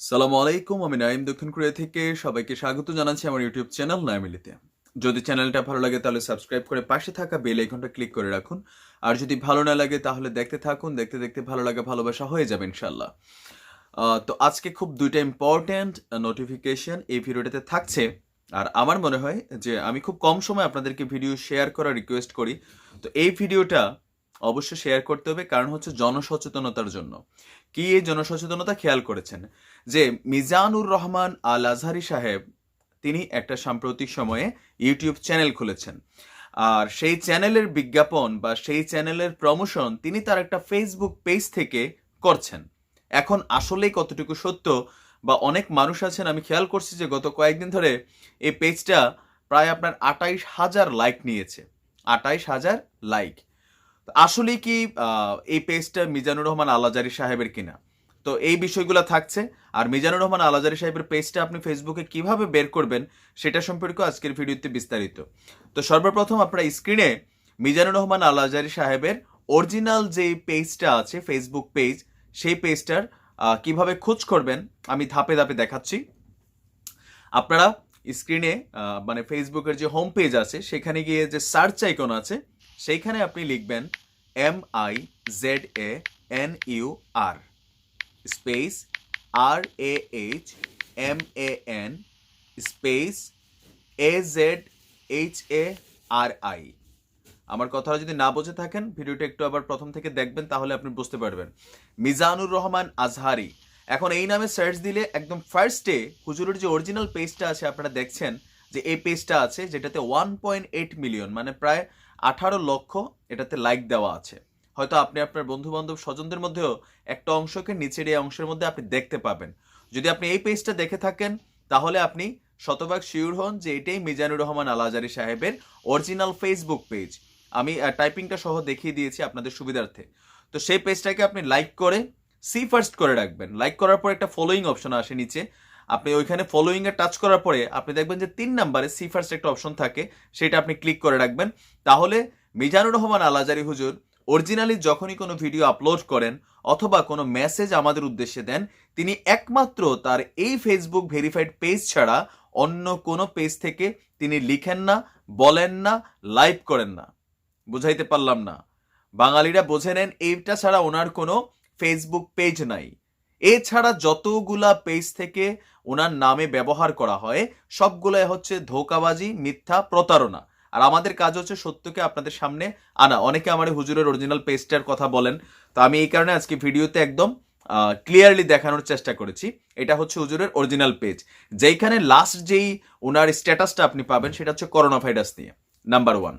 সালামু আলাইকুম, আমি নাইম দক্ষিণ কোরিয়া থেকে। সবাইকে স্বাগত জানাচ্ছি আমার ইউটিউব চ্যানেল নাইমিলিতে যদি চ্যানেলটা ভালো লাগে তাহলে সাবস্ক্রাইব করে পাশে থাকা বেল আইকনটা ক্লিক করে রাখুন। আর যদি ভালো না লাগে তাহলে দেখতে থাকুন, দেখতে দেখতে ভালো লাগা ভালোবাসা হয়ে যাবে ইনশাল্লাহ তো আজকে খুব দুইটা ইম্পর্ট্যান্ট নোটিফিকেশন এই ভিডিওটাতে থাকছে। আর আমার মনে হয় যে আমি খুব কম সময় আপনাদেরকে ভিডিও শেয়ার করার রিকোয়েস্ট করি। তো এই ভিডিওটা অবশ্যই শেয়ার করতে হবে। কারণ হচ্ছে জনসচেতনতার জন্য। কি এই জনসচেতনতা? খেয়াল করেছেন যে মিজানুর রহমান আল আজহারি সাহেব, তিনি একটা সাম্প্রতিক সময়ে ইউটিউব চ্যানেল খুলেছেন। আর সেই চ্যানেলের বিজ্ঞাপন বা সেই চ্যানেলের প্রমোশন তিনি তার একটা ফেসবুক পেজ থেকে করছেন। এখন আসলেই কতটুকু সত্য বা অনেক মানুষ আছেন, আমি খেয়াল করছি যে গত কয়েকদিন ধরে এই পেজটা প্রায় আপনার আটাইশ হাজার লাইক নিয়েছে। আটাইশ হাজার লাইক আসলে কি এই পেজটা মিজানুর রহমান আলাজারি সাহেবের কিনা? তো এই বিষয়গুলো থাকছে। আর মিজানুর রহমান আলাজারি সাহেবের পেজটা আপনি ফেসবুকে কীভাবে বের করবেন সেটা সম্পর্কে আজকের ভিডিওতে বিস্তারিত। তো সর্বপ্রথম আপনারা স্ক্রিনে মিজানুর রহমান আলাজারি সাহেবের অরিজিনাল যে পেজটা আছে ফেসবুক পেজ সেই পেজটার কীভাবে খোঁজ করবেন, আমি ধাপে ধাপে দেখাচ্ছি। আপনারা স্ক্রিনে মানে ফেসবুকের যে হোম পেজ আছে, সেখানে গিয়ে যে সার্চ আইকন আছে সেইখানে আপনি লিখবেন M I Z A N U R space R A H M A N space A Z H A R I আমার কথাটা যদি না বুঝে থাকেন, ভিডিওটা একটু আবার প্রথম থেকে দেখবেন, তাহলে আপনি বুঝতে পারবেন। মিজানুর রহমান আজহারি, এখন এই নামে সার্চ দিলে একদম ফার্স্টে হুজুরের যে অরিজিনাল পেজটা আছে, আপনারা দেখছেন যে এই পেজটা আছে, যেটাতে ওয়ান পয়েন্ট এইট মিলিয়ন মানে প্রায় আঠারো লক্ষ এটাতে লাইক দেওয়া আছে। হয়তো আপনি আপনার বন্ধু বান্ধব স্বজনদের মধ্যেও একটা অংশকে নিচের এই অংশের মধ্যে আপনি দেখতে পাবেন। যদি আপনি এই পেজটা দেখে থাকেন, তাহলে আপনি শতভাগ শিওর হন যে এটাই মিজানুর রহমান আলাজারি সাহেবের অরিজিনাল ফেসবুক পেজ আমি টাইপিংটা সহ দেখিয়ে দিয়েছি আপনাদের সুবিধার্থে। তো সেই পেজটাকে আপনি লাইক করে সি ফার্স্ট করে রাখবেন। লাইক করার পর একটা ফলোয়িং অপশন আসে নিচে। আপনি ওইখানে ফলোয়িং এ টাচ করার পরে আপনি দেখবেন যে তিন নাম্বারে সি ফার্স্ট একটা অপশন থাকে, সেটা আপনি ক্লিক করে রাখবেন। তাহলে মিজানুর রহমান আলাজারি হুজুর অরিজিনালি যখনই কোনো ভিডিও আপলোড করেন অথবা কোনো মেসেজ আমাদের উদ্দেশ্যে দেন, তিনি একমাত্র তার এই ফেসবুক ভেরিফাইড পেজ ছাড়া অন্য কোনো পেজ থেকে তিনি লিখেন না, বলেন না লাইভ করেন না। বুঝাইতে পারলাম না। বাঙালিরা বোঝে নেন এইটা ছাড়া ওনার কোনো ফেসবুক পেজ নাই। এছাড়া যতগুলা পেজ থেকে ওনার নামে ব্যবহার করা হয়। সবগুলাই হচ্ছে ধোকাবাজি, মিথ্যা, প্রতারণা। আর আমাদের কাজ হচ্ছে সত্যকে আপনাদের সামনে আনা। অনেকে আমার হুজুরের অরিজিনাল পেজটার কথা বলেন। তো আমি এই কারণে আজকে ভিডিওতে একদম ক্লিয়ারলি দেখানোর চেষ্টা করেছি। এটা হচ্ছে হুজুরের অরিজিনাল পেজ যেইখানে লাস্ট যেই ওনার স্ট্যাটাসটা আপনি পাবেন, সেটা হচ্ছে করোনা ভাইরাস নিয়ে। নাম্বার ওয়ান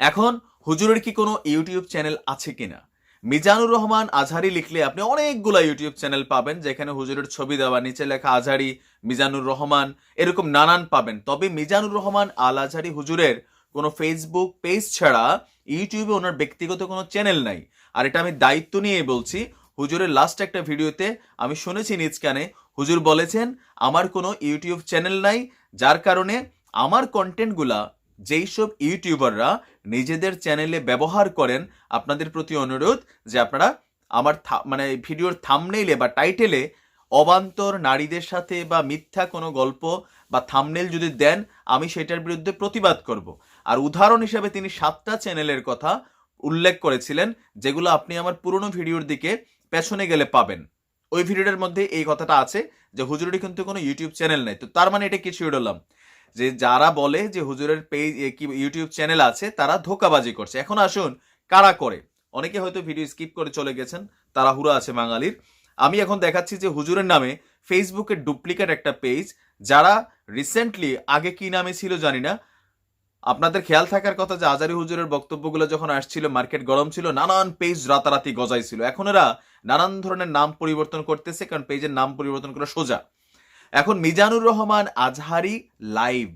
এখন, হুজুরের কি কোনো ইউটিউব চ্যানেল আছে কিনা? মিজানুর রহমান আজহারি লিখলে আপনি অনেকগুলো ইউটিউব চ্যানেল পাবেন, যেখানে হুজুরের ছবি দেওয়া, নিচে লেখা আজহারি, মিজানুর রহমান, এরকম নানান পাবেন। তবে মিজানুর রহমান আল আজহারি হুজুরের কোনো ফেসবুক পেজ ছাড়া ইউটিউবে ওনার ব্যক্তিগত কোনো চ্যানেল নাই। আর এটা আমি দায়িত্ব নিয়ে বলছি, হুজুরের লাস্ট একটা ভিডিওতে আমি শুনেছি নিজ কানে, হুজুর বলেছেন, আমার কোনো ইউটিউব চ্যানেল নাই, যার কারণে আমার কন্টেন্টগুলা যেই সব ইউটিউবাররা নিজেদের চ্যানেলে ব্যবহার করেন, আপনাদের প্রতি অনুরোধ যে আপনারা আমার মানে ভিডিওর থামনেইলে বা টাইটেলে অবান্তর নারীদের সাথে বা মিথ্যা কোনো গল্প বা থামনেল যদি দেন, আমি সেটার বিরুদ্ধে প্রতিবাদ করব। আর উদাহরণ হিসাবে তিনি সাতটা চ্যানেলের কথা উল্লেখ করেছিলেন, যেগুলো আপনি আমার পুরনো ভিডিওর দিকে পেছনে গেলে পাবেন। ওই ভিডিওটার মধ্যে এই কথাটা আছে যে, হুজুরের কিন্তু কোনো ইউটিউব চ্যানেল নেই। তো তার মানে এটা কিছু উড়লাম যে যারা বলে যে হুজুরের পেজ কি ইউটিউব চ্যানেল আছে, তারা ধোকাবাজি করছে। এখন আসুন, কারা করে? অনেকে হয়তো ভিডিও স্কিপ করে চলে গেছেন তারা হুরা আছে বাঙালির। আমি এখন দেখাচ্ছি যে হুজুরের নামে ফেসবুকের ডুপ্লিকেট একটা পেজ যারা রিসেন্টলি আগে কি নামে ছিল জানি না। আপনাদের খেয়াল থাকার কথা যে আজারি হুজুরের বক্তব্যগুলো যখন আসছিল মার্কেট গরম ছিল, নানান পেজ রাতারাতি গজাইছিল। এখন এরা নানান ধরনের নাম পরিবর্তন করতেছে, কারণ পেজের নাম পরিবর্তন করা সোজা। এখন মিজানুর রহমান আজহারি লাইভ।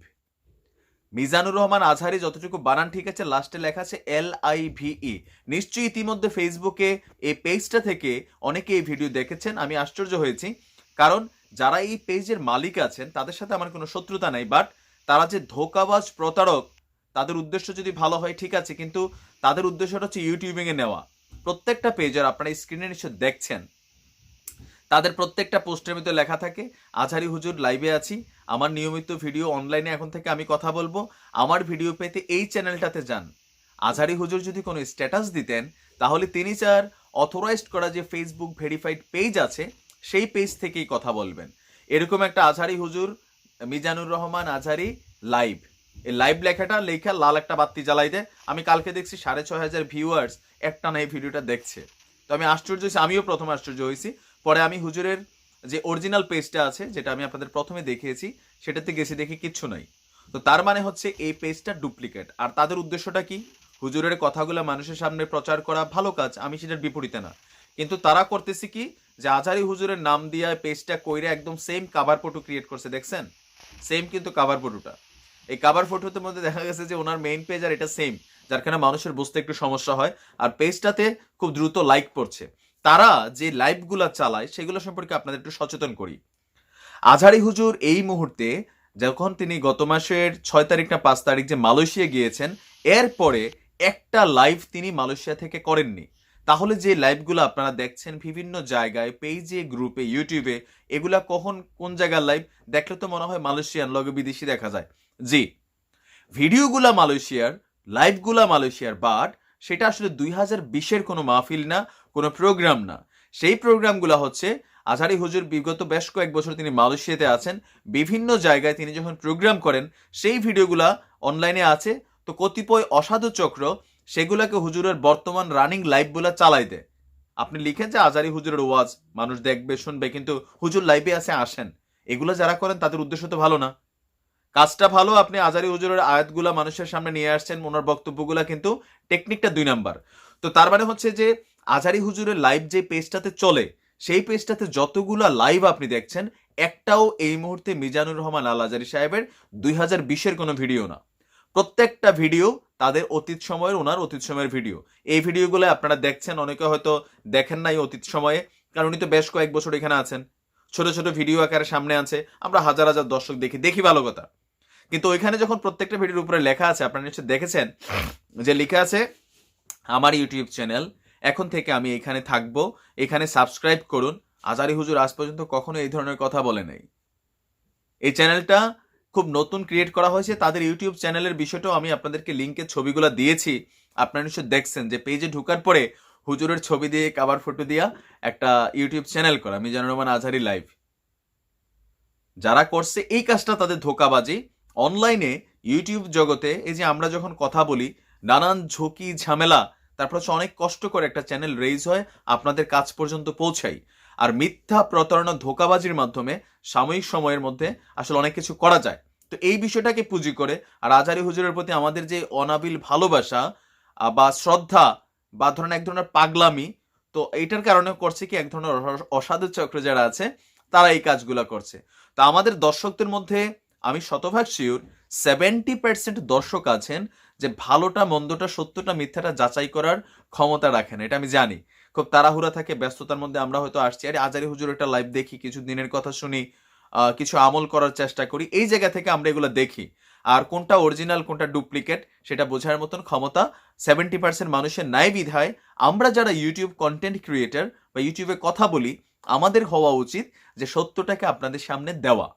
মিজানুর রহমান আজহারি, যতটুকু বানান ঠিক আছে, লাস্টে লেখা আছে এল আই ভিই নিশ্চয়ই ইতিমধ্যে ফেসবুকে এই পেজটা থেকে অনেকে এই ভিডিও দেখেছেন, আমি আশ্চর্য হয়েছি। কারণ যারা এই পেজের মালিক আছেন, তাদের সাথে আমার কোনো শত্রুতা নাই বাট তারা যে ধোকাবাজ প্রতারক, তাদের উদ্দেশ্য যদি ভালো হয়, ঠিক আছে, কিন্তু তাদের উদ্দেশ্যটা হচ্ছে ইউটিউবিংয়ে নেওয়া। প্রত্যেকটা পেজের আপনারা স্ক্রিনে নিশ্চয় দেখছেন। তাদের প্রত্যেকটা পোস্টের মধ্যে লেখা থাকে, আজহারি হুজুর লাইভে আছি। আমার নিয়মিত ভিডিও অনলাইনে এখন থেকে আমি কথা বলব। আমার ভিডিও পেতে এই চ্যানেলটাতে যান। আজহারি হুজুর যদি কোনো স্ট্যাটাস দিতেন, তাহলে তিনি চার অথরাইজড করা যে ফেসবুক ভেরিফাইড পেজ আছে, সেই পেজ থেকেই কথা বলবেন। এরকম একটা আজহারি হুজুর, মিজানুর রহমান আজহারি লাইভ এই লাইভ লেখাটা লেখা লাল একটা বাতি জ্বালাই দেয়। আমি কালকে দেখছি সাড়ে ছয় হাজার ভিউয়ার্স একটা না এই ভিডিওটা দেখছে। তো আমি আশ্চর্য হয়েছি, আমিও প্রথম আশ্চর্য হয়েছি। পরে আমি হুজুরের যে অরিজিনাল পেজটা আছে, যেটা আমি আপনাদের প্রথমে দেখিয়েছি, সেটাতে গেছি দেখি কিচ্ছু নাই। তো তার মানে হচ্ছে এই পেজটা ডুপ্লিকেট আর তাদের উদ্দেশ্যটা কি? হুজুরের কথাগুলো মানুষের সামনে প্রচার করা ভালো কাজ, আমি সেটার বিপরীতে না। কিন্তু তারা করতেছে কি? যে আজারি হুজুরের নাম দিয়া পেজটা কইরে একদম সেম কাভার ফটো ক্রিয়েট করছে, দেখছেন? সেম কিন্তু কাভার ফটোটা এই কাভার ফটোতে মধ্যে দেখা গেছে যে ওনার মেইন পেজ আর এটা সেম যার কারণে মানুষের বুঝতে একটু সমস্যা হয়। আর পেজটাতে খুব দ্রুত লাইক পড়ছে। তারা যে লাইভগুলো চালায়, সেগুলো সম্পর্কে আপনাদের একটু সচেতন করি। আজহারি হুজুর এই মুহূর্তে যখন তিনি গত মাসের ছয় তারিখ না পাঁচ তারিখ যে মালয়েশিয়া গিয়েছেন, এরপরে একটা লাইভ তিনি মালয়েশিয়া থেকে করেননি। তাহলে যে লাইভগুলো আপনারা দেখছেন বিভিন্ন জায়গায় পেজে গ্রুপে ইউটিউবে এগুলা কখন, কোন জায়গার লাইভ দেখলে তো মনে হয় মালয়েশিয়ান লগে বিদেশি দেখা যায়। জি, ভিডিওগুলা মালয়েশিয়ার লাইভগুলা মালয়েশিয়ার বাট সেটা আসলে দুই হাজার বিশের কোনো মাহফিল না কোনো প্রোগ্রাম না। সেই প্রোগ্রামগুলো হচ্ছে, আজহারি হুজুর বিগত বেশ কয়েক বছর তিনি মালয়েশিয়াতে আছেন, বিভিন্ন জায়গায় তিনি যখন প্রোগ্রাম করেন, সেই ভিডিওগুলা অনলাইনে আছে। তো কতিপয় অসাধু চক্র সেগুলাকে হুজুরের বর্তমান রানিং লাইভগুলা চালাই দেয়। আপনি লিখেন যে আজারি হুজুরের ওয়াজ, মানুষ দেখবে, শুনবে, কিন্তু হুজুর লাইভে আছে, আসেন। এগুলো যারা করেন, তাদের উদ্দেশ্য তো ভালো না। কাজটা ভালো, আপনি আজারি হুজুরের আয়াতগুলা মানুষের সামনে নিয়ে আসছেন ওনার বক্তব্যগুলা কিন্তু টেকনিকটা দুই নাম্বার। তো তার মানে হচ্ছে যে আজারি হুজুরের লাইভ যে পেজটাতে চলে, সেই পেজটাতে যতগুলা লাইভ আপনি দেখছেন, একটাও এই মুহূর্তে মিজানুর রহমান আল আজারি সাহেবের দুই হাজার বিশের কোনো ভিডিও না। প্রত্যেকটা ভিডিও তাদের অতীত সময়ের, ওনার অতীত সময়ের ভিডিও এই ভিডিওগুলো আপনারা দেখছেন, অনেকে হয়তো দেখেন নাই অতীত সময়ে, কারণ উনি তো বেশ কয়েক বছর এখানে আছেন। ছোট ছোট ভিডিও আকারে সামনে আছে, আমরা হাজার হাজার দর্শক দেখি দেখি ভালো কথা। কিন্তু ওইখানে যখন প্রত্যেকটা ভিডিওর উপরে লেখা আছে, আপনারা নিশ্চয় দেখেছেন যে লেখা আছে, আমার ইউটিউব চ্যানেল এখন থেকে আমি এখানে থাকব। এখানে সাবস্ক্রাইব করুন। আজারি হুজুর আজ পর্যন্ত কখনো এই ধরনের কথা বলে নাই। এই চ্যানেলটা খুব নতুন ক্রিয়েট করা হয়েছে। তাদের ইউটিউব চ্যানেলের বিষয়টাও আমি আপনাদেরকে লিঙ্কের ছবিগুলো দিয়েছি। আপনারা নিশ্চয় দেখছেন যে পেজে ঢোকার পরে হুজুরের ছবি দিয়ে কাবার ফটো দিয়া একটা ইউটিউব চ্যানেল করা, মিজানুর রহমান আজহারি লাইভ যারা করছে, এই কাজটা তাদের ধোকাবাজি। অনলাইনে ইউটিউব জগতে এই যে আমরা যখন কথা বলি, নানান ঝুঁকি, ঝামেলা তারপর হচ্ছে অনেক কষ্ট করে একটা চ্যানেল রেইজ হয়, আপনাদের কাজ পর্যন্ত পৌঁছাই। আর মিথ্যা প্রতারণা ধোকাবাজির মাধ্যমে সাময়িক সময়ের মধ্যে আসলে অনেক কিছু করা যায়। তো এই বিষয়টাকে পুঁজি করে আর আজারি হুজুরের প্রতি আমাদের যে অনাবিল ভালোবাসা বা শ্রদ্ধা, বা ধরেন এক ধরনের পাগলামি, তো এইটার কারণে করছে কি, এক ধরনের অসাধু চক্র যারা আছে, তারা এই কাজগুলো করছে। তা আমাদের দর্শকদের মধ্যে আমি শতভাগ শিওর সেভেন্টি পার্সেন্ট দর্শক আছেন যে ভালোটা, মন্দটা, সত্যটা, মিথ্যাটা যাচাই করার ক্ষমতা রাখেন, এটা আমি জানি। খুব তাড়াহুড়া থাকে, ব্যস্ততার মধ্যে আমরা হয়তো আসছি। আরে, আজারি হুজুর, একটা লাইভ দেখি কিছু দিনের কথা শুনি কিছু আমল করার চেষ্টা করি, এই জায়গা থেকে আমরা এগুলো দেখি। আর কোনটা অরিজিনাল কোনটা ডুপ্লিকেট সেটা বোঝার মতন ক্ষমতা সেভেন্টি পার্সেন্ট মানুষের নাই বিধায় আমরা যারা ইউটিউব কন্টেন্ট ক্রিয়েটার বা ইউটিউবে কথা বলি, আমাদের হওয়া উচিত যে সত্যটাকে আপনাদের সামনে দেওয়া।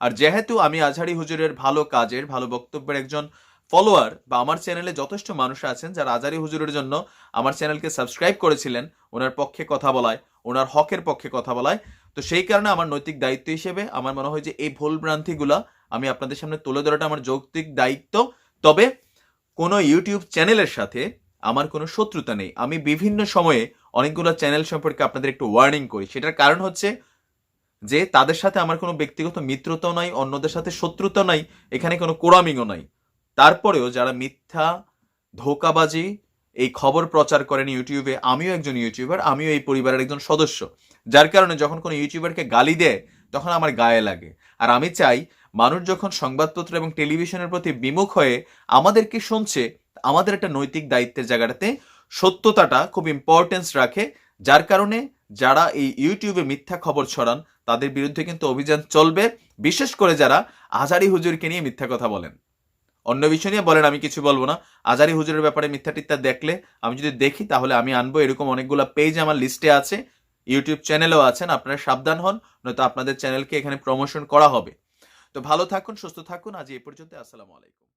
আর যেহেতু আমি আজহারি হুজুরের ভালো কাজের, ভালো বক্তব্যের একজন ফলোয়ার বা আমার চ্যানেলে যথেষ্ট মানুষ আছেন যারা আজারি হুজুরের জন্য আমার চ্যানেলকে সাবস্ক্রাইব করেছিলেন, ওনার পক্ষে কথা বলায়, ওনার হকের পক্ষে কথা বলায়। তো সেই কারণে আমার নৈতিক দায়িত্ব হিসেবে আমার মনে হয় যে এই ভুল ভ্রান্তিগুলা আমি আপনাদের সামনে তুলে ধরাটা আমার যৌক্তিক দায়িত্ব। তবে কোনো ইউটিউব চ্যানেলের সাথে আমার কোনো শত্রুতা নেই। আমি বিভিন্ন সময়ে অনেকগুলো চ্যানেল সম্পর্কে আপনাদের একটু ওয়ার্নিং করি। সেটার কারণ হচ্ছে যে তাদের সাথে আমার কোনো ব্যক্তিগত মিত্রতাও নাই, অন্যদের সাথে শত্রুতা নাই, এখানে কোনো কোরামিংও নাই। তারপরেও যারা মিথ্যা, ধোকাবাজি, এই খবর প্রচার করেন ইউটিউবে, আমিও একজন ইউটিউবার, আমিও এই পরিবারের একজন সদস্য। যার কারণে যখন কোনো ইউটিউবারকে গালি দেয়, তখন আমার গায়ে লাগে। আর আমি চাই, মানুষ যখন সংবাদপত্র এবং টেলিভিশনের প্রতি বিমুখ হয়ে আমাদেরকে শুনছে, আমাদের একটা নৈতিক দায়িত্বের জায়গাটাতে সত্যতাটা খুব ইম্পর্টেন্স রাখে। যার কারণে যারা এই ইউটিউবে মিথ্যা খবর ছড়ান, তাদের বিরুদ্ধে কিন্তু অভিযান চলবে। বিশেষ করে যারা আজারি হুজুরকে নিয়ে মিথ্যা কথা বলেন। অন্য বিষয় নিয়ে বলেন, আমি কিছু বলব না। আজারি হুজুরের ব্যাপারে মিথ্যা টিথ্যা দেখলে আমি যদি দেখি, তাহলে আমি আনব। এরকম অনেকগুলো পেজ আমার লিস্টে আছে ইউটিউব চ্যানেলও আছেন, আপনারা সাবধান হন, নয়তো আপনাদের চ্যানেলকে এখানে প্রমোশন করা হবে। তো ভালো থাকুন, সুস্থ থাকুন। আজ এ পর্যন্ত আসসালামু আলাইকুম।